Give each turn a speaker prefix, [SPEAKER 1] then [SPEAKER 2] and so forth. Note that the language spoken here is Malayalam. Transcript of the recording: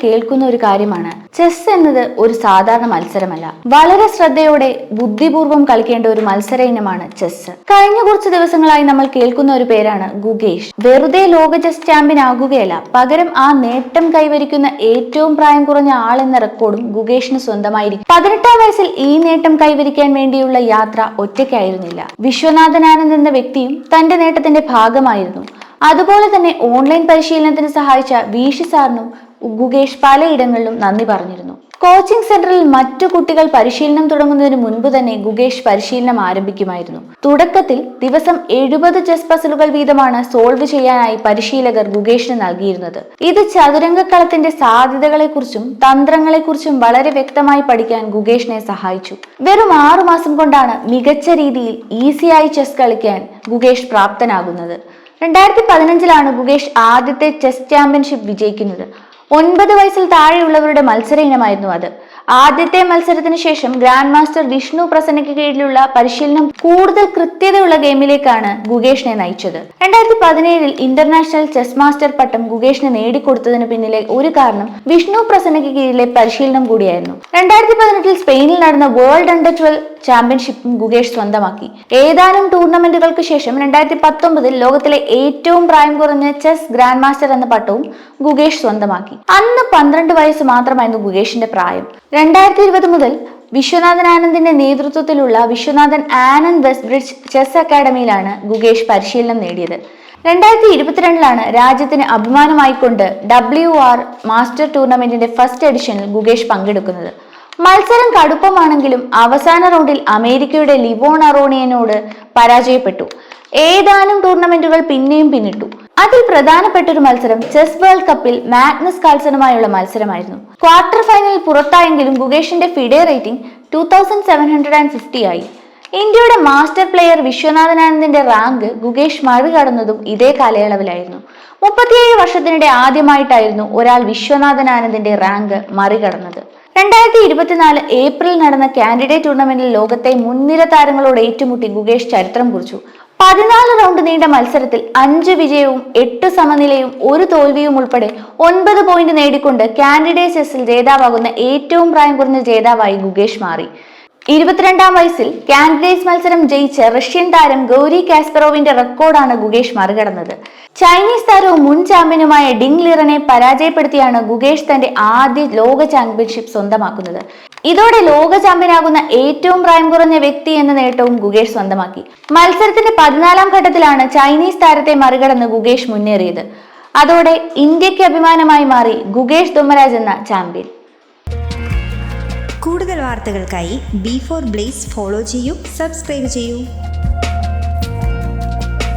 [SPEAKER 1] കേൾക്കുന്ന ഒരു കാര്യമാണ്. ചെസ് എന്നത് ഒരു സാധാരണ മത്സരമല്ല. വളരെ ശ്രദ്ധയോടെ ബുദ്ധിപൂർവം കളിക്കേണ്ട ഒരു മത്സര ഇനമാണ് ചെസ് കഴിഞ്ഞ കുറച്ച് ദിവസങ്ങളായി നമ്മൾ കേൾക്കുന്ന ഒരു പേരാണ് ഗുഗേഷ്. വെറുതെ ലോക ചെസ് ചാമ്പ്യൻ ആകുകയല്ല പകരം ആ നേട്ടം കൈവരിക്കുന്ന ഏറ്റവും പ്രായം കുറഞ്ഞ ആൾ എന്ന റെക്കോർഡും ഗുഗേഷിന് സ്വന്തമായിരിക്കും. പതിനെട്ടാം വയസ്സിൽ ഈ നേട്ടം കൈവരിക്കാൻ വേണ്ടിയുള്ള യാത്ര ഒറ്റയ്ക്കായിരുന്നില്ല. വിശ്വനാഥൻ ആനന്ദ് എന്ന വ്യക്തിയും തന്റെ നേട്ടത്തിന്റെ ഭാഗമായിരുന്നു. അതുപോലെ തന്നെ ഓൺലൈൻ പരിശീലനത്തിന് സഹായിച്ച വീഷി സാറിനും ഗുഗേഷ് പലയിടങ്ങളിലും നന്ദി പറഞ്ഞിരുന്നു. കോച്ചിംഗ് സെന്ററിൽ മറ്റു കുട്ടികൾ പരിശീലനം തുടങ്ങുന്നതിന് മുൻപ് തന്നെ ഗുഗേഷ് പരിശീലനം ആരംഭിക്കുമായിരുന്നു. തുടക്കത്തിൽ ദിവസം എഴുപത് ചെസ് പസിലുകൾ വീതമാണ് സോൾവ് ചെയ്യാനായി പരിശീലകർ ഗുഗേഷിന് നൽകിയിരുന്നത്. ഇത് ചതുരംഗക്കളത്തിന്റെ സാധ്യതകളെക്കുറിച്ചും തന്ത്രങ്ങളെക്കുറിച്ചും വളരെ വ്യക്തമായി പഠിക്കാൻ ഗുഗേഷിനെ സഹായിച്ചു. വെറും ആറു മാസം കൊണ്ടാണ് മികച്ച രീതിയിൽ ഈസിയായി ചെസ് കളിക്കാൻ ഗുഗേഷ് പ്രാപ്തനാകുന്നത്. രണ്ടായിരത്തി പതിനഞ്ചിലാണ് ഗുഗേഷ് ആദ്യത്തെ ചെസ് ചാമ്പ്യൻഷിപ്പ് വിജയിക്കുന്നത്. ഒൻപത് വയസ്സിൽ താഴെയുള്ളവരുടെ മത്സര ഇനമായിരുന്നു അത്. ആദ്യത്തെ മത്സരത്തിന് ശേഷം ഗ്രാൻഡ് മാസ്റ്റർ വിഷ്ണു പ്രസന്നയ്ക്ക് കീഴിലുള്ള പരിശീലനം കൂടുതൽ കൃത്യതയുള്ള ഗെയിമിലേക്കാണ് ഗുഗേഷിനെ നയിച്ചത്. രണ്ടായിരത്തി പതിനേഴിൽ ഇന്റർനാഷണൽ ചെസ് മാസ്റ്റർ പട്ടം ഗുഗേഷിന് നേടിക്കൊടുത്തതിന് പിന്നിലെ ഒരു കാരണം വിഷ്ണു പ്രസന്നയ്ക്ക് കീഴിലെ പരിശീലനം കൂടിയായിരുന്നു. രണ്ടായിരത്തി പതിനെട്ടിൽ സ്പെയിനിൽ നടന്ന വേൾഡ് അണ്ടർ ട്വൽവ് ചാമ്പ്യൻഷിപ്പും ഗുഗേഷ് സ്വന്തമാക്കി. ഏതാനും ടൂർണമെന്റുകൾക്ക് ശേഷം രണ്ടായിരത്തി പത്തൊമ്പതിൽ ലോകത്തിലെ ഏറ്റവും പ്രായം കുറഞ്ഞ ചെസ് ഗ്രാൻഡ് മാസ്റ്റർ എന്ന പട്ടവും ഗുഗേഷ് സ്വന്തമാക്കി. അന്ന് പന്ത്രണ്ട് വയസ്സ് മാത്രമായിരുന്നു ഗുഗേഷിന്റെ പ്രായം. രണ്ടായിരത്തി ഇരുപത് മുതൽ വിശ്വനാഥൻ ആനന്ദിന്റെ നേതൃത്വത്തിലുള്ള Viswanathan Anand west bridge chess അക്കാദമിയിലാണ് Gukesh പരിശീലനം നേടിയത്. രണ്ടായിരത്തി ഇരുപത്തിരണ്ടിലാണ് രാജ്യത്തിന് അഭിമാനമായിക്കൊണ്ട് ഡബ്ല്യു ആർ മാസ്റ്റർ ടൂർണമെന്റിന്റെ ഫസ്റ്റ് എഡിഷനിൽ ഗുഗേഷ് പങ്കെടുക്കുന്നത്. മത്സരം കടുപ്പമാണെങ്കിലും അവസാന റൗണ്ടിൽ അമേരിക്കയുടെ ലിവോൺ അറോണിയനോട് പരാജയപ്പെട്ടു. ഏതാനും ടൂർണമെന്റുകൾ പിന്നെയും പിന്നിട്ടു. അതിൽ പ്രധാനപ്പെട്ട ഒരു മത്സരം ചെസ് വേൾഡ് കപ്പിൽ മാഗ്നസ് കാൽസനുമായുള്ള മത്സരമായിരുന്നു. ക്വാർട്ടർ ഫൈനലിൽ പുറത്തായെങ്കിലും ഗുഗേഷിന്റെ FIDE rating two thousand seven hundred and fifty ആയി. ഇന്ത്യയുടെ മാസ്റ്റർ പ്ലെയർ വിശ്വനാഥൻ ആനന്ദിന്റെ റാങ്ക് ഗുഗേഷ് മറികടന്നതും ഇതേ കാലയളവിലായിരുന്നു. മുപ്പത്തിയേഴ് വർഷത്തിനിടെ ആദ്യമായിട്ടായിരുന്നു ഒരാൾ വിശ്വനാഥൻ ആനന്ദിന്റെ റാങ്ക് മറികടന്നത്. രണ്ടായിരത്തി ഇരുപത്തിനാല് ഏപ്രിൽ നടന്ന കാൻഡിഡേറ്റ് ടൂർണമെന്റിൽ ലോകത്തെ മുൻനിര താരങ്ങളോട് ഏറ്റുമുട്ടി ഗുഗേഷ് ചരിത്രം കുറിച്ചു. പതിനാല് റൗണ്ട് നീണ്ട മത്സരത്തിൽ അഞ്ച് വിജയവും എട്ട് സമനിലയും ഒരു തോൽവിയും ഉൾപ്പെടെ ഒൻപത് പോയിന്റ് നേടിക്കൊണ്ട് കാൻഡിഡേറ്റ് ചെസ്സിൽ ജേതാവാകുന്ന ഏറ്റവും പ്രായം കുറഞ്ഞ ജേതാവായി ഗുഗേഷ് മാറി. ഇരുപത്തിരണ്ടാം വയസ്സിൽ കാൻഡിഡേറ്റ്സ് മത്സരം ജയിച്ച റഷ്യൻ താരം ഗൗരി കാസ്പറോവിന്റെ റെക്കോർഡാണ് ഗുഗേഷ് മറികടന്നത്. ചൈനീസ് താരവും മുൻ ചാമ്പ്യനുമായ ഡിങ് ലിറനെ പരാജയപ്പെടുത്തിയാണ് ഗുഗേഷ് തന്റെ ആദ്യ ലോക ചാമ്പ്യൻഷിപ്പ് സ്വന്തമാക്കുന്നത്. ഇതോടെ ലോക ചാമ്പ്യനാകുന്ന ഏറ്റവും പ്രായം കുറഞ്ഞ വ്യക്തി എന്ന നേട്ടവും ഗുഗേഷ് സ്വന്തമാക്കി. മത്സരത്തിന്റെ പതിനാലാം ഘട്ടത്തിലാണ് ചൈനീസ് താരത്തെ മറികടന്ന് ഗുഗേഷ് മുന്നേറിയത്. അതോടെ ഇന്ത്യയ്ക്ക് അഭിമാനമായി മാറി ഗുഗേഷ് ദുമരാജ് എന്ന ചാമ്പ്യൻ.
[SPEAKER 2] കൂടുതൽ വാർത്തകൾക്കായി ബി ഫോർ ബ്ലേസ് ഫോളോ ചെയ്യൂ സബ്സ്ക്രൈബ് ചെയ്യൂ.